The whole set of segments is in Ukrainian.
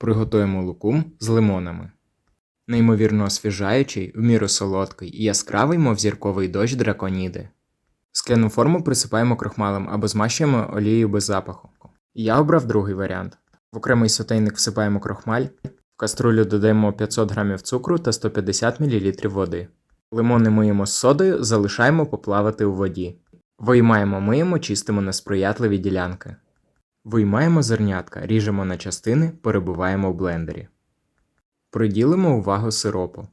Приготуємо лукум з лимонами. Неймовірно освіжаючий, в міру солодкий і яскравий, мов зірковий дощ драконіди. Скляну форму присипаємо крохмалем або змащуємо олією без запаху. Я обрав другий варіант. В окремий сотейник всипаємо крохмаль, в каструлю додаємо 500 г цукру та 150 мл води. Лимони миємо з содою, залишаємо поплавати у воді. Виймаємо, миємо, чистимо несприятливі ділянки. Виймаємо зернятка, ріжемо на частини, перебиваємо в блендері. Приділимо увагу сиропу.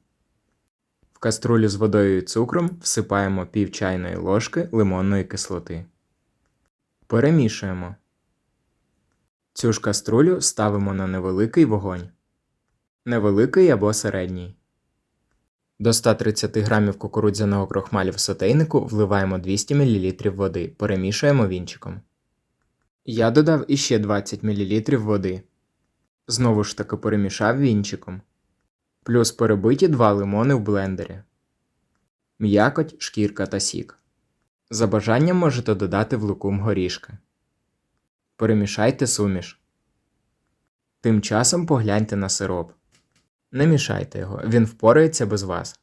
В каструлю з водою і цукром всипаємо пів чайної ложки лимонної кислоти. Перемішуємо. Цю ж каструлю ставимо на невеликий вогонь. Невеликий або середній. До 130 г кукурудзяного крохмалю в сотейнику вливаємо 200 мл води, перемішуємо вінчиком. Я додав іще 20 мл води. Знову ж таки перемішав вінчиком. Плюс перебиті 2 лимони в блендері. М'якоть, шкірка та сік. За бажанням можете додати в лукум горішки. Перемішайте суміш. Тим часом погляньте на сироп. Не мішайте його, він впорається без вас.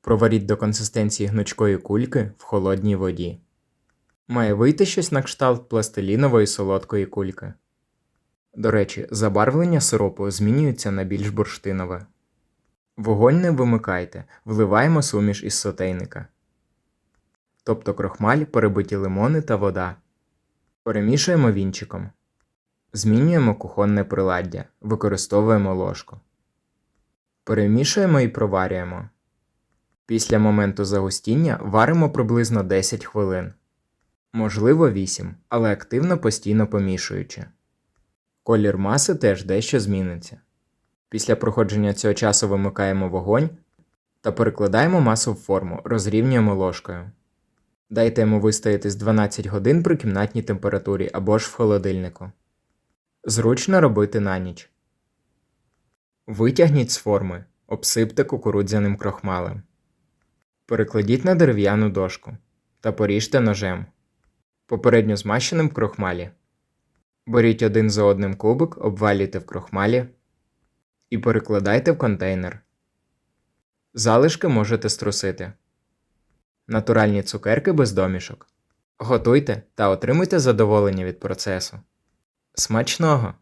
Проваріть до консистенції гнучкої кульки в холодній воді. Має вийти щось на кшталт пластилінової солодкої кульки. До речі, забарвлення сиропу змінюється на більш бурштинове. Вогонь не вимикайте, вливаємо суміш із сотейника. Тобто крохмаль, перебиті лимони та вода. Перемішуємо вінчиком. Змінюємо кухонне приладдя, використовуємо ложку. Перемішуємо і проварюємо. Після моменту загустіння варимо приблизно 10 хвилин. Можливо 8, але активно постійно помішуючи. Колір маси теж дещо зміниться. Після проходження цього часу вимикаємо вогонь та перекладаємо масу в форму, розрівнюємо ложкою. Дайте йому вистоятись 12 годин при кімнатній температурі або ж в холодильнику. Зручно робити на ніч. Витягніть з форми, обсипте кукурудзяним крохмалем. Перекладіть на дерев'яну дошку та поріжте ножем, попередньо змащеним в крохмалі. Беріть один за одним кубик, обвалюйте в крохмалі і перекладайте в контейнер. Залишки можете струсити. Натуральні цукерки без домішок. Готуйте та отримуйте задоволення від процесу. Смачного!